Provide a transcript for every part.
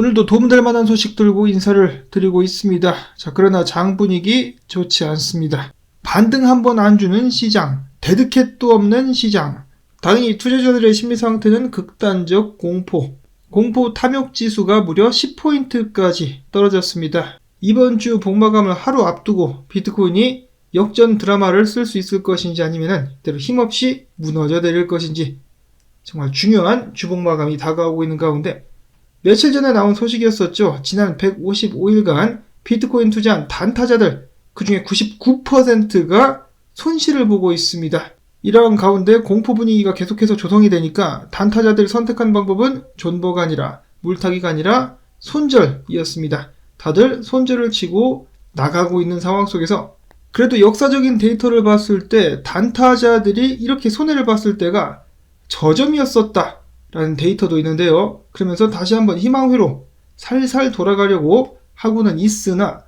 오늘도 도움될 만한 소식 들고 인사를 드리고 있습니다. 자, 그러나 장 분위기 좋지 않습니다. 반등 한번 안 주는 시장, 데드캣도 없는 시장. 당연히 투자자들의 심리 상태는 극단적 공포. 공포 탐욕 지수가 무려 10포인트까지 떨어졌습니다. 이번 주 복마감을 하루 앞두고 비트코인이 역전 드라마를 쓸 수 있을 것인지 아니면 이대로 힘없이 무너져 내릴 것인지 정말 중요한 주복마감이 다가오고 있는 가운데 며칠 전에 나온 소식이었었죠. 지난 155일간 비트코인 투자한 단타자들 그 중에 99%가 손실을 보고 있습니다. 이러한 가운데 공포 분위기가 계속해서 조성이 되니까 단타자들 선택한 방법은 존버가 아니라 물타기가 아니라 손절이었습니다. 다들 손절을 치고 나가고 있는 상황 속에서 그래도 역사적인 데이터를 봤을 때 단타자들이 이렇게 손해를 봤을 때가 저점이었었다 라는 데이터도 있는데요. 그러면서 다시 한번 희망회로 살살 돌아가려고 하고는 있으나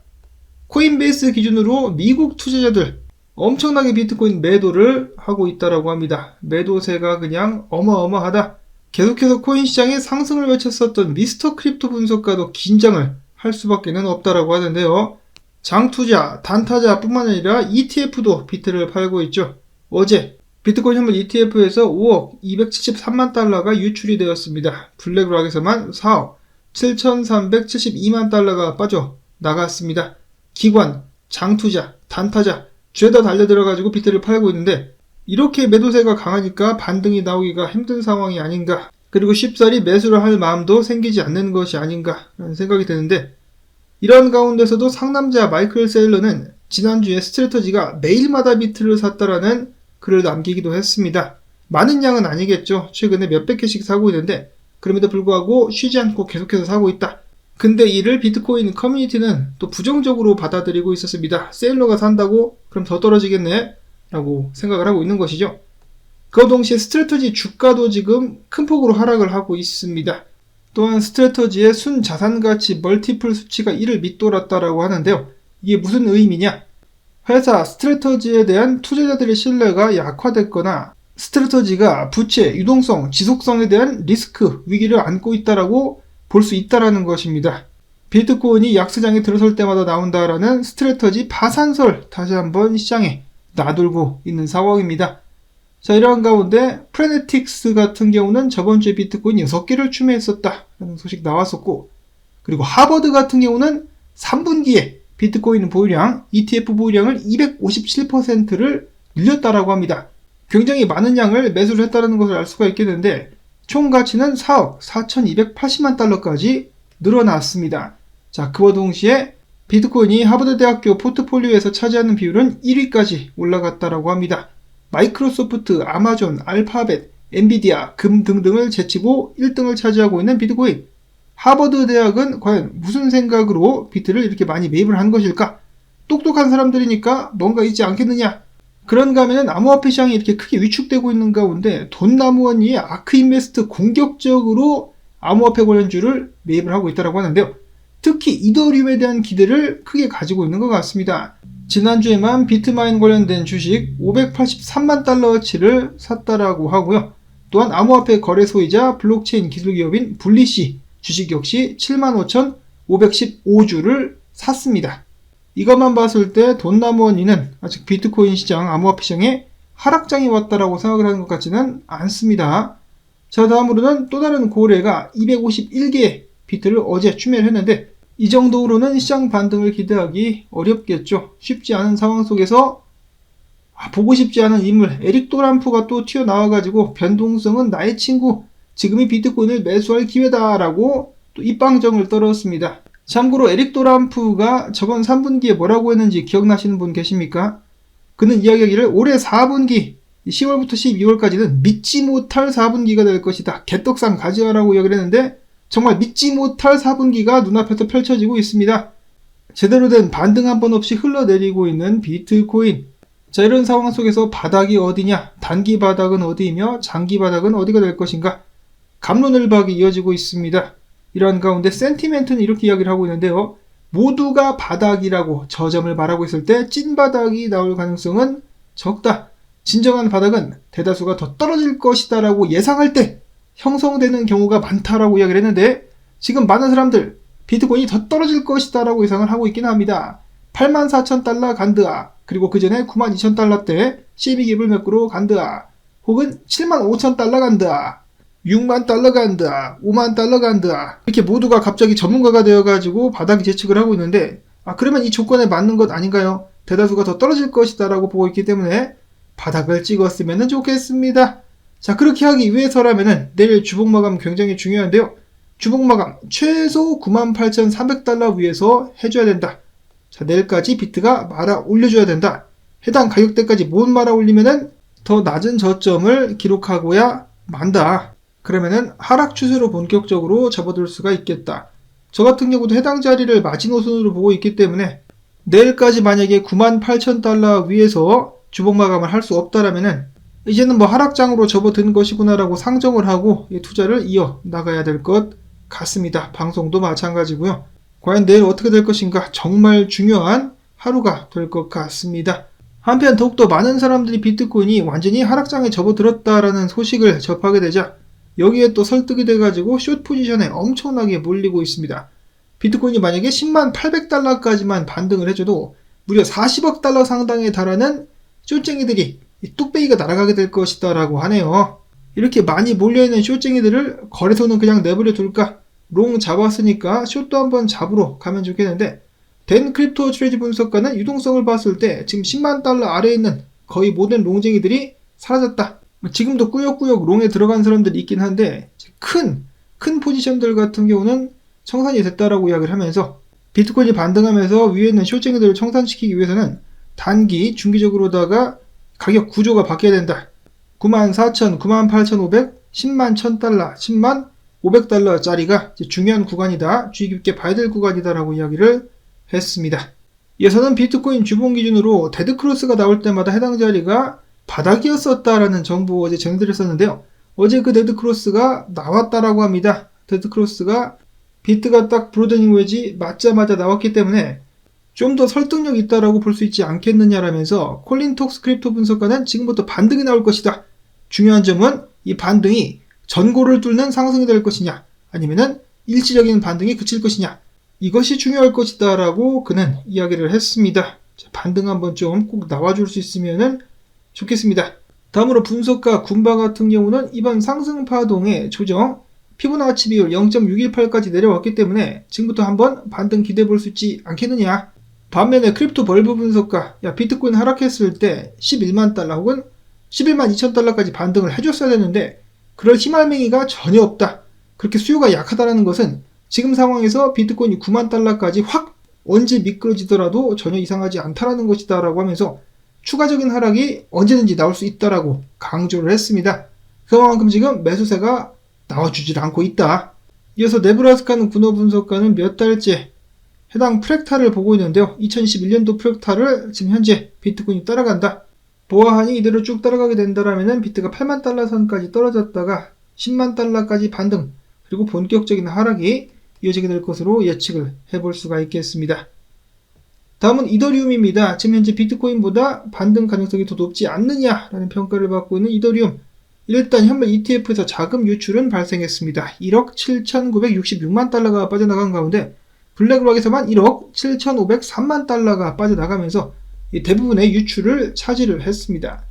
코인베이스 기준으로 미국 투자자들 엄청나게 비트코인 매도를 하고 있다라고 합니다. 매도세가 그냥 어마어마하다. 계속해서 코인 시장에 상승을 외쳤었던 미스터 크립토 분석가도 긴장을 할 수밖에는 없다라고 하는데요. 장투자, 단타자뿐만 아니라 ETF도 비트를 팔고 있죠. 어제 비트코인 현물 ETF에서 5억 273만 달러가 유출이 되었습니다. 블랙락에서만 4억 7,372만 달러가 빠져 나갔습니다. 기관, 장투자, 단타자 죄다 달려들어가지고 비트를 팔고 있는데 이렇게 매도세가 강하니까 반등이 나오기가 힘든 상황이 아닌가 그리고 쉽사리 매수를 할 마음도 생기지 않는 것이 아닌가 라는 생각이 드는데 이런 가운데서도 상남자 마이클 세일러는 지난주에 스트레터지가 매일마다 비트를 샀다라는 글을 남기기도 했습니다. 많은 양은 아니겠죠. 최근에 몇백 개씩 사고 있는데 그럼에도 불구하고 쉬지 않고 계속해서 사고 있다. 근데 이를 비트코인 커뮤니티는 또 부정적으로 받아들이고 있었습니다. 세일러가 산다고 그럼 더 떨어지겠네? 라고 생각을 하고 있는 것이죠. 그 동시에 스트레터지 주가도 지금 큰 폭으로 하락을 하고 있습니다. 또한 스트레터지의 순 자산가치 멀티플 수치가 이를 밑돌았다라고 하는데요. 이게 무슨 의미냐? 회사 스트레터지에 대한 투자자들의 신뢰가 약화됐거나 스트레터지가 부채, 유동성, 지속성에 대한 리스크, 위기를 안고 있다라고 볼 수 있다라는 것입니다. 비트코인이 약세장에 들어설 때마다 나온다라는 스트레터지 파산설 다시 한번 시장에 나돌고 있는 상황입니다. 자, 이러한 가운데 프레네틱스 같은 경우는 저번 주에 비트코인 6개를 추매했었다라는 소식 나왔었고 그리고 하버드 같은 경우는 3분기에 비트코인 보유량, ETF 보유량을 257%를 늘렸다라고 합니다. 굉장히 많은 양을 매수를 했다는 것을 알 수가 있겠는데 총 가치는 4억 4,280만 달러까지 늘어났습니다. 자, 그와 동시에 비트코인이 하버드 대학교 포트폴리오에서 차지하는 비율은 1위까지 올라갔다라고 합니다. 마이크로소프트, 아마존, 알파벳, 엔비디아, 금 등등을 제치고 1등을 차지하고 있는 비트코인. 하버드 대학은 과연 무슨 생각으로 비트를 이렇게 많이 매입을 한 것일까? 똑똑한 사람들이니까 뭔가 있지 않겠느냐? 그런가 하면 암호화폐 시장이 이렇게 크게 위축되고 있는 가운데 돈나무원이 아크인베스트 공격적으로 암호화폐 관련주를 매입을 하고 있다고 하는데요. 특히 이더리움에 대한 기대를 크게 가지고 있는 것 같습니다. 지난주에만 비트마인 관련된 주식 583만 달러어치를 샀다라고 하고요. 또한 암호화폐 거래소이자 블록체인 기술기업인 블리시 주식 역시 75,515주를 샀습니다. 이것만 봤을 때 돈나무원이는 아직 비트코인 시장, 암호화폐 시장에 하락장이 왔다라고 생각을 하는 것 같지는 않습니다. 자, 다음으로는 또 다른 고래가 251개의 비트를 어제 추매를 했는데 이 정도로는 시장 반등을 기대하기 어렵겠죠. 쉽지 않은 상황 속에서 아, 보고 싶지 않은 인물 에릭 도람프가 또 튀어나와가지고 변동성은 나의 친구 지금이 비트코인을 매수할 기회다라고 또 입방정을 떨었습니다. 참고로 에릭 도람프가 저번 3분기에 뭐라고 했는지 기억나시는 분 계십니까? 그는 이야기하기를 올해 4분기 10월부터 12월까지는 믿지 못할 4분기가 될 것이다. 개떡상 가져와라고 이야기를 했는데 정말 믿지 못할 4분기가 눈앞에서 펼쳐지고 있습니다. 제대로 된 반등 한 번 없이 흘러내리고 있는 비트코인. 자, 이런 상황 속에서 바닥이 어디냐? 단기 바닥은 어디이며 장기 바닥은 어디가 될 것인가? 감론을박이 이어지고 있습니다. 이러한 가운데 센티멘트는 이렇게 이야기를 하고 있는데요. 모두가 바닥이라고 저점을 말하고 있을 때 찐바닥이 나올 가능성은 적다. 진정한 바닥은 대다수가 더 떨어질 것이다라고 예상할 때 형성되는 경우가 많다라고 이야기를 했는데 지금 많은 사람들 비트코인이 더 떨어질 것이다 라고 예상을 하고 있긴 합니다. 84,000달러 간드아 그리고 그 전에 92,000달러 때 12개불 매꾸로 간드아 혹은 75,000달러 간드아 6만 달러 간드아 5만 달러 간드아 이렇게 모두가 갑자기 전문가가 되어가지고 바닥이 예측을 하고 있는데 아 그러면 이 조건에 맞는 것 아닌가요? 대다수가 더 떨어질 것이다 라고 보고 있기 때문에 바닥을 찍었으면 좋겠습니다. 자 그렇게 하기 위해서라면은 내일 주봉 마감 굉장히 중요한데요. 주봉 마감 최소 98,300달러 위에서 해줘야 된다. 자 내일까지 비트가 말아 올려줘야 된다. 해당 가격대까지 못 말아 올리면은 더 낮은 저점을 기록하고야 만다. 그러면은 하락 추세로 본격적으로 접어들 수가 있겠다. 저 같은 경우도 해당 자리를 마지노선으로 보고 있기 때문에 내일까지 만약에 98,000달러 위에서 주봉 마감을 할 수 없다라면은 이제는 뭐 하락장으로 접어든 것이구나라고 상정을 하고 이 투자를 이어 나가야 될 것 같습니다. 방송도 마찬가지고요. 과연 내일 어떻게 될 것인가 정말 중요한 하루가 될 것 같습니다. 한편 더욱더 많은 사람들이 비트코인이 완전히 하락장에 접어들었다라는 소식을 접하게 되자 여기에 또 설득이 돼가지고 숏 포지션에 엄청나게 몰리고 있습니다. 비트코인이 만약에 10만 800달러까지만 반등을 해줘도 무려 40억 달러 상당에 달하는 숏쟁이들이 이 뚝배기가 날아가게 될 것이다 라고 하네요. 이렇게 많이 몰려있는 숏쟁이들을 거래소는 그냥 내버려 둘까? 롱 잡았으니까 숏도 한번 잡으러 가면 좋겠는데 댄 크립토 트레지 분석가는 유동성을 봤을 때 지금 10만 달러 아래에 있는 거의 모든 롱쟁이들이 사라졌다. 지금도 꾸역꾸역 롱에 들어간 사람들이 있긴 한데 큰, 큰 포지션들 같은 경우는 청산이 됐다라고 이야기를 하면서 비트코인이 반등하면서 위에 있는 숏쟁이들을 청산시키기 위해서는 단기, 중기적으로다가 가격 구조가 바뀌어야 된다. 94,000, 98,500, 10만 1000달러, 10만 500달러짜리가 중요한 구간이다. 주의 깊게 봐야 될 구간이다라고 이야기를 했습니다. 이에서는 비트코인 주봉 기준으로 데드크로스가 나올 때마다 해당 자리가 바닥이었었다라는 정보 어제 전해드렸었는데요. 어제 그 데드크로스가 나왔다라고 합니다. 데드크로스가 비트가 딱 브로데닝 웨지 맞자마자 나왔기 때문에 좀 더 설득력 있다라고 볼 수 있지 않겠느냐라면서 콜린 톡스 크립토 분석가는 지금부터 반등이 나올 것이다. 중요한 점은 이 반등이 전고를 뚫는 상승이 될 것이냐 아니면은 일시적인 반등이 그칠 것이냐 이것이 중요할 것이다라고 그는 이야기를 했습니다. 자, 반등 한번 좀 꼭 나와줄 수 있으면은 좋겠습니다. 다음으로 분석가 군바 같은 경우는 이번 상승 파동의 조정 피보나치 비율 0.618까지 내려왔기 때문에 지금부터 한번 반등 기대해 볼 수 있지 않겠느냐. 반면에 크립토 벌브 분석가 야 비트코인 하락했을 때 11만 달러 혹은 11만 2천 달러까지 반등을 해줬어야 되는데 그럴 희말맹이가 전혀 없다. 그렇게 수요가 약하다는 것은 지금 상황에서 비트코인이 9만 달러까지 확 언제 미끄러지더라도 전혀 이상하지 않다라는 것이다 라고 하면서 추가적인 하락이 언제든지 나올 수 있다라고 강조를 했습니다. 그만큼 지금 매수세가 나와주질 않고 있다. 이어서 네브라스카는 군어 분석가는 몇 달째 해당 프랙타를 보고 있는데요. 2021년도 프랙타를 지금 현재 비트코인이 따라간다. 보아하니 이대로 쭉 따라가게 된다라면 비트가 8만 달러 선까지 떨어졌다가 10만 달러까지 반등 그리고 본격적인 하락이 이어지게 될 것으로 예측을 해볼 수가 있겠습니다. 다음은 이더리움입니다. 지금 현재 비트코인보다 반등 가능성이 더 높지 않느냐라는 평가를 받고 있는 이더리움. 일단 현물 ETF에서 자금 유출은 발생했습니다. 1억 7,966만 달러가 빠져나간 가운데 블랙록에서만 1억 7,503만 달러가 빠져나가면서 대부분의 유출을 차지를 했습니다.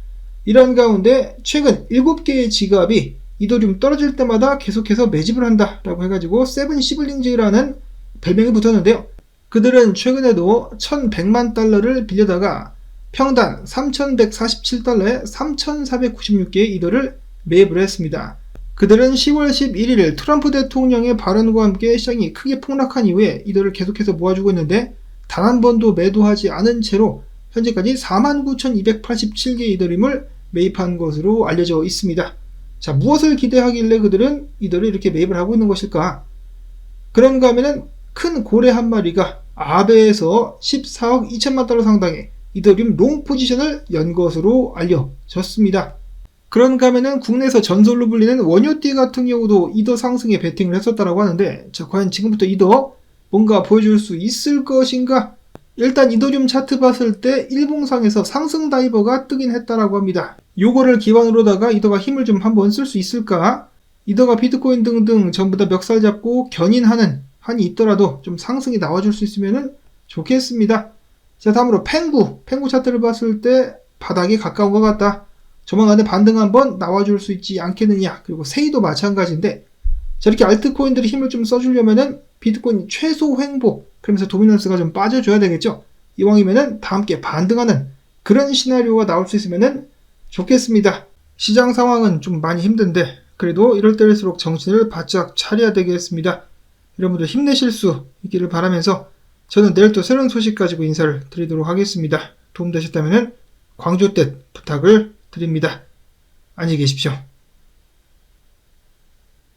이런 가운데 최근 7개의 지갑이 이더리움 떨어질 때마다 계속해서 매집을 한다라고 해가지고 세븐 시블링즈라는 별명이 붙었는데요. 그들은 최근에도 1100만 달러를 빌려다가 평당 3147달러에 3496개의 이더를 매입을 했습니다. 그들은 10월 11일 트럼프 대통령의 발언과 함께 시장이 크게 폭락한 이후에 이더를 계속해서 모아주고 있는데 단 한 번도 매도하지 않은 채로 현재까지 49,287개의 이더림을 매입한 것으로 알려져 있습니다. 자, 무엇을 기대하길래 그들은 이더를 이렇게 매입을 하고 있는 것일까? 그런가 하면은 큰 고래 한 마리가 아베에서 14억 2천만 달러 상당의 이더리움 롱 포지션을 연 것으로 알려졌습니다. 그런가 하면은 국내에서 전설로 불리는 원효띠 같은 경우도 이더 상승에 베팅을 했었다라고 하는데 자, 과연 지금부터 이더 뭔가 보여줄 수 있을 것인가? 일단 이더리움 차트 봤을 때 일봉상에서 상승 다이버가 뜨긴 했다라고 합니다. 요거를 기반으로다가 이더가 힘을 좀 한번 쓸 수 있을까? 이더가 비트코인 등등 전부 다 멱살 잡고 견인하는 한이 있더라도 좀 상승이 나와줄 수 있으면 좋겠습니다. 자, 다음으로 펭구. 펭구 차트를 봤을 때 바닥에 가까운 것 같다. 조만간에 반등 한번 나와줄 수 있지 않겠느냐. 그리고 세이도 마찬가지인데, 자, 이렇게 알트코인들이 힘을 좀 써주려면은 비트코인 최소 횡보, 그러면서 도미넌스가 좀 빠져줘야 되겠죠. 이왕이면은 다 함께 반등하는 그런 시나리오가 나올 수 있으면은 좋겠습니다. 시장 상황은 좀 많이 힘든데, 그래도 이럴 때일수록 정신을 바짝 차려야 되겠습니다. 여러분들 힘내실 수 있기를 바라면서 저는 내일 또 새로운 소식 가지고 인사를 드리도록 하겠습니다. 도움되셨다면 광주 뜻 부탁을 드립니다. 안녕히 계십시오.